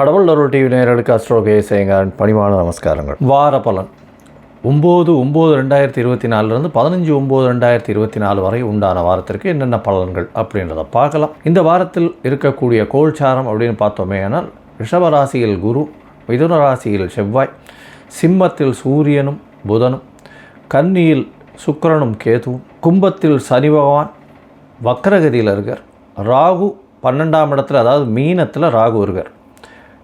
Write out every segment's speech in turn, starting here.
கடவுள் அருள் டிவி நேரலுக்கு அஸ்ட்ரோகே கேசேங்கரன் பணிவான நமஸ்காரங்கள். வார பலன். ஒம்பது ஒம்பது ரெண்டாயிரத்தி இருபத்தி நாலுலேருந்து பதினஞ்சு ஒம்பது ரெண்டாயிரத்தி இருபத்தி நாலு வரை உண்டான வாரத்திற்கு என்னென்ன பலன்கள் அப்படின்றத பார்க்கலாம். இந்த வாரத்தில் இருக்கக்கூடிய கோல்சாரம் அப்படின்னு பார்த்தோமே ஆனால் ரிஷபராசியில் குரு மிதுன ராசியில் செவ்வாய் சிம்மத்தில் சூரியனும் புதனும் கன்னியில் சுக்கரனும் கேதுவும் கும்பத்தில் சனி பகவான் வக்கரகதியில் இருக்கார். ராகு பன்னெண்டாம் இடத்துல அதாவது மீனத்தில் ராகு இருக்கார்.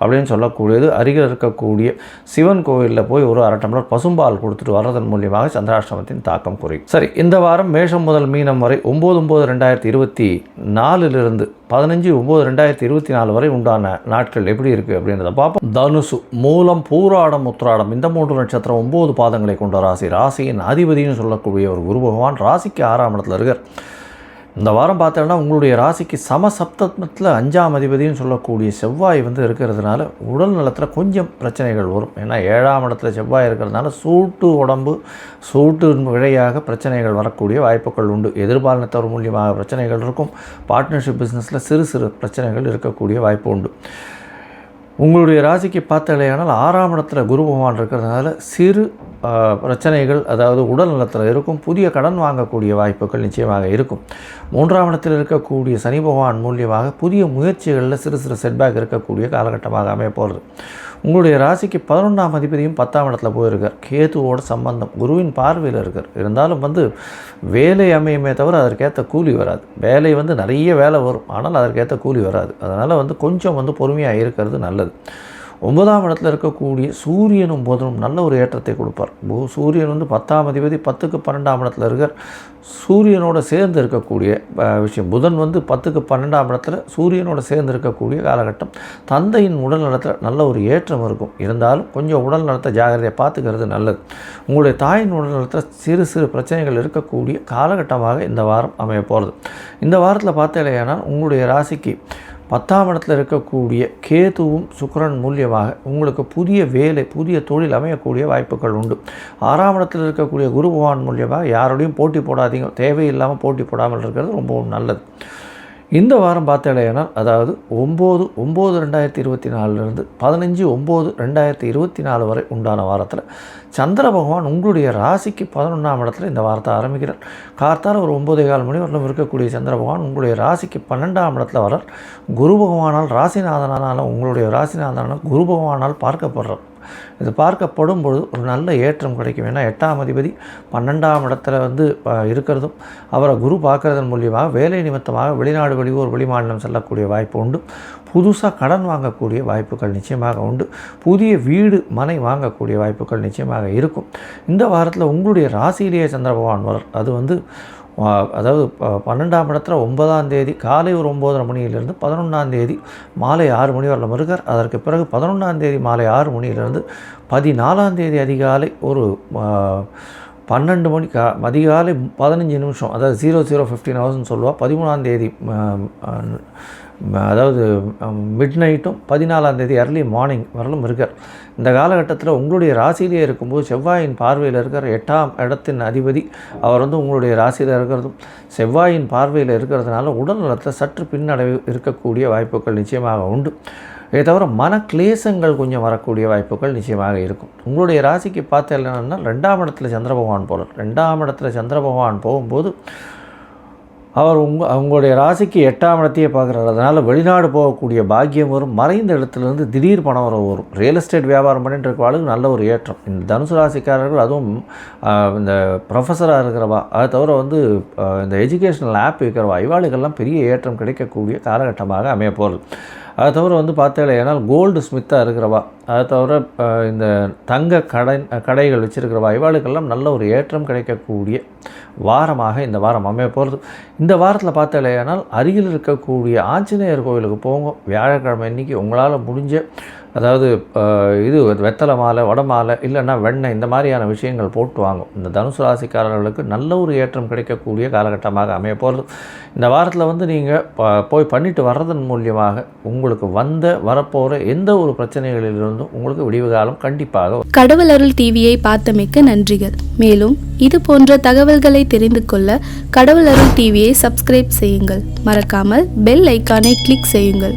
அப்படின்னு சொல்லக்கூடியது. அருகில் இருக்கக்கூடிய சிவன் கோவிலில் போய் ஒரு அரை டம்ளர் பசும்பால் கொடுத்துட்டு வர்றதன் மூலியமாக சந்திராஷ்டமத்தின் தாக்கம் குறையும். சரி இந்த வாரம் மேஷம் முதல் மீனம் வரை ஒம்பது ஒம்பது ரெண்டாயிரத்தி இருபத்தி நாலிலிருந்து பதினஞ்சு ஒம்பது ரெண்டாயிரத்தி இருபத்தி நாலு வரை உண்டான நாட்கள் எப்படி இருக்குது அப்படின்றத பார்ப்போம். தனுசு மூலம் பூராடம் உத்திராடம் இந்த மூன்று நட்சத்திரம் ஒம்பது பாதங்களை கொண்ட ராசி. ராசியின் அதிபதினு சொல்லக்கூடிய ஒரு குரு பகவான் ராசிக்கு ஆறாம் இடத்துல இருக்கார். இந்த வாரம் பார்த்தோன்னா உங்களுடைய ராசிக்கு சம சப்தத்தில் அஞ்சாம் அதிபதினு சொல்லக்கூடிய செவ்வாய் வந்து இருக்கிறதுனால உடல் நலத்தில் கொஞ்சம் பிரச்சனைகள் வரும். ஏன்னா ஏழாம் இடத்துல செவ்வாய் இருக்கிறதுனால சூட்டு உடம்பு சூட்டு விழையாக பிரச்சனைகள் வரக்கூடிய வாய்ப்புகள் உண்டு. எதிர்பாலினத்தவர் மூலியமாக பிரச்சனைகள் இருக்கும். பார்ட்னர்ஷிப் பிஸ்னஸில் சிறு சிறு பிரச்சனைகள் இருக்கக்கூடிய வாய்ப்பு உண்டு. உங்களுடைய ராசிக்கு பார்த்தாலேயானால் ஆறாம் இடத்துல குரு பகவான் இருக்கிறதுனால சிறு பிரச்சனைகள் அதாவது உடல் நலத்தில் இருக்கும் புதிய கடன் வாங்கக்கூடிய வாய்ப்புகள் நிச்சயமாக இருக்கும். மூன்றாம் இடத்தில் இருக்கக்கூடிய சனி பகவான் மூலியமாக புதிய முயற்சிகளில் சிறு சிறு செட்பேக் இருக்கக்கூடிய காலகட்டமாக அமைய போகிறது உங்களுடைய ராசிக்கு பதினொன்றாம் அதிபதியும் பத்தாம் இடத்துல போயிருக்கார். கேதுவோட சம்பந்தம் குருவின் பார்வையில் இருக்கார். இருந்தாலும் வந்து வேலை அமையுமே தவிர அதற்கேற்ற கூலி வராது. வேலை வந்து நிறைய வேலை வரும். ஆனால் அதற்கேற்ற கூலி வராது. அதனால் வந்து கொஞ்சம் வந்து பொறுமையாக இருக்கிறது நல்லது. ஒன்பதாம் இடத்துல இருக்கக்கூடிய சூரியனும் புதனும் நல்ல ஒரு ஏற்றத்தை கொடுப்பார். பு- சூரியன் வந்து பத்தாம் அதிபதி பத்துக்கு பன்னெண்டாம் இடத்துல இருக்கார். சூரியனோட சேர்ந்து இருக்கக்கூடிய விஷயம். புதன் வந்து பத்துக்கு பன்னெண்டாம் இடத்துல சூரியனோட சேர்ந்து இருக்கக்கூடிய காலகட்டம். தந்தையின் உடல் நலத்தில் நல்ல ஒரு ஏற்றம் இருக்கும். இருந்தாலும் கொஞ்சம் உடல் நலத்தை ஜாகிரதையை பார்த்துக்கிறது நல்லது. உங்களுடைய தாயின் உடல் நலத்தில் சிறு சிறு பிரச்சனைகள் இருக்கக்கூடிய காலகட்டமாக இந்த வாரம் அமைய போகிறது இந்த வாரத்தில் பார்த்தீங்கன்னா உங்களுடைய ராசிக்கு பத்தாம் இடத்துல இருக்கக்கூடிய கேதுவும் சுக்கரன் மூலியமாக உங்களுக்கு புதிய வேலை புதிய தொழில் அமையக்கூடிய வாய்ப்புகள் உண்டு. ஆறாம் இடத்துல இருக்கக்கூடிய குரு பகவான் மூலியமாக யாரோடையும் போட்டி போடாதீங்க. தேவையில்லாமல் போட்டி போடாமல் இருக்கிறது ரொம்பவும் நல்லது. இந்த வாரம் பார்த்தேனால் அதாவது ஒம்பது ஒம்பது ரெண்டாயிரத்தி இருபத்தி நாலுலேருந்து பதினஞ்சு ஒம்பது ரெண்டாயிரத்தி இருபத்தி நாலு வரை உண்டான வாரத்தில் சந்திர பகவான் உங்களுடைய ராசிக்கு பதினொன்றாம் இடத்துல இந்த வாரத்தை ஆரம்பிக்கிறார். கார்த்தால் ஒரு ஒம்பதே கால் மணி வரலும் இருக்கக்கூடிய சந்திர பகவான் உங்களுடைய ராசிக்கு பன்னெண்டாம் இடத்துல வரார் குரு பகவானால் ராசிநாதனால உங்களுடைய ராசிநாதனால் குரு பகவானால் பார்க்கப்படுறார். இது பார்க்கப்படும் பொழுது ஒரு நல்ல ஏற்றம் கிடைக்கும். ஏன்னா எட்டாம் அதிபதி பன்னெண்டாம் இடத்துல வந்து இருக்கிறதும் அவரை குரு பார்க்குறதன் மூலியமாக வேலை நிமித்தமாக வெளிநாடு வெளியூர் வெளிமாநிலம் செல்லக்கூடிய வாய்ப்பு உண்டு. புதுசாக கடன் வாங்கக்கூடிய வாய்ப்புகள் நிச்சயமாக உண்டு. புதிய வீடு மனை வாங்கக்கூடிய வாய்ப்புகள் நிச்சயமாக இருக்கும். இந்த வாரத்தில் உங்களுடைய ராசியிலேயே சந்திர பகவான் வளர். அது வந்து அதாவது ப- பன்னெண்டாம் இடத்துல ஒன்பதாம் தேதி காலை ஒரு ஒம்போதரை மணியிலிருந்து பதினொன்றாம் தேதி மாலை ஆறு மணி வரலாம் இருக்கார் அதற்கு பிறகு பதினொன்றாம் தேதி மாலை ஆறு மணியிலிருந்து பதினாலாம் தேதி அதிகாலை ஒரு பன்னெண்டு மணி கா அதிகாலை பதினஞ்சு நிமிஷம். அதாவது ஜீரோ ஜீரோ ஃபிஃப்டீன் ஹவர்ஸ்னு சொல்லுவாள் பதிமூணாந்தேதி அதாவது மிட் நைட்டும் பதினாலாந்தேதி அர்லி மார்னிங் வரலும் இருக்கார். இந்த காலகட்டத்தில் உங்களுடைய ராசியிலே இருக்கும்போது செவ்வாயின் பார்வையில் இருக்கிற எட்டாம் இடத்தின் அதிபதி அவர் வந்து உங்களுடைய ராசியில் இருக்கிறதும் செவ்வாயின் பார்வையில் இருக்கிறதுனால உடல் நலத்தில் சற்று பின்னடைவு இருக்கக்கூடிய வாய்ப்புகள் நிச்சயமாக உண்டு. இதை தவிர மன கிளேசங்கள் கொஞ்சம் வரக்கூடிய வாய்ப்புகள் நிச்சயமாக இருக்கும். உங்களுடைய ராசிக்கு பார்த்து என்னென்னா ரெண்டாம் இடத்துல சந்திர பகவான் போகிறார் ரெண்டாம் இடத்துல சந்திர பகவான் போகும்போது அவர் உங்க உங்களுடைய ராசிக்கு எட்டாம் இடத்தையே பார்க்குறாரு. அதனால் வெளிநாடு போகக்கூடிய பாக்கியம் வரும். மறைந்த இடத்துலேருந்து திடீர் பணம் வர வரும். ரியல் எஸ்டேட் வியாபாரம் பண்ணிட்டு இருக்க நல்ல ஒரு ஏற்றம். இந்த தனுசு ராசிக்காரர்கள் அதுவும் இந்த ப்ரொஃபஸராக இருக்கிறவா அதை தவிர வந்து இந்த எஜுகேஷனல் ஆப் இருக்கிறவா இவாளுக்கெல்லாம் பெரிய ஏற்றம் கிடைக்கக்கூடிய காலகட்டமாக அமைய போகிறது. அதை தவிர வந்து பார்த்தீங்கன்னா ஏன்னால் கோல்டு ஸ்மித்தாக இருக்கிறவா அதை தவிர இந்த தங்க கடை கடைகள் வச்சுருக்கிறவா இவாளுக்கெல்லாம் நல்ல ஒரு ஏற்றம் கிடைக்கக்கூடிய வாரமாக இந்த வாரம் அமைய போகிறது இந்த வாரத்தில் பார்த்தாலேயானால் அருகில் இருக்கக்கூடிய ஆஞ்சநேயர் கோவிலுக்கு போங்க. வியாழக்கிழமை இன்றைக்கி உங்களால் முடிஞ்ச அதாவது இது வெத்தலை மாலை வடை மாலை இல்லைன்னா வெண்ணெய் இந்த மாதிரியான விஷயங்கள் போட்டு வாங்கும். இந்த தனுசு ராசிக்காரர்களுக்கு நல்ல ஒரு ஏற்றம் கிடைக்கக்கூடிய காலகட்டமாக அமைய போகிறது இந்த வாரத்தில் வந்து நீங்கள் போய் பண்ணிட்டு வர்றதன் மூலியமாக உங்களுக்கு வந்த வரப்போகிற எந்த ஒரு பிரச்சனைகளிலிருந்தும் உங்களுக்கு விடிவு காலம் கண்டிப்பாக கடவுள் அருள் டிவியை பார்த்தமைக்க நன்றிகள். மேலும் இது போன்ற தகவல்களை தெரிந்து கொள்ள கடவுள் அருள் டிவியை சப்ஸ்கிரைப் செய்யுங்கள். மறக்காமல் பெல் ஐக்கானை கிளிக் செய்யுங்கள்.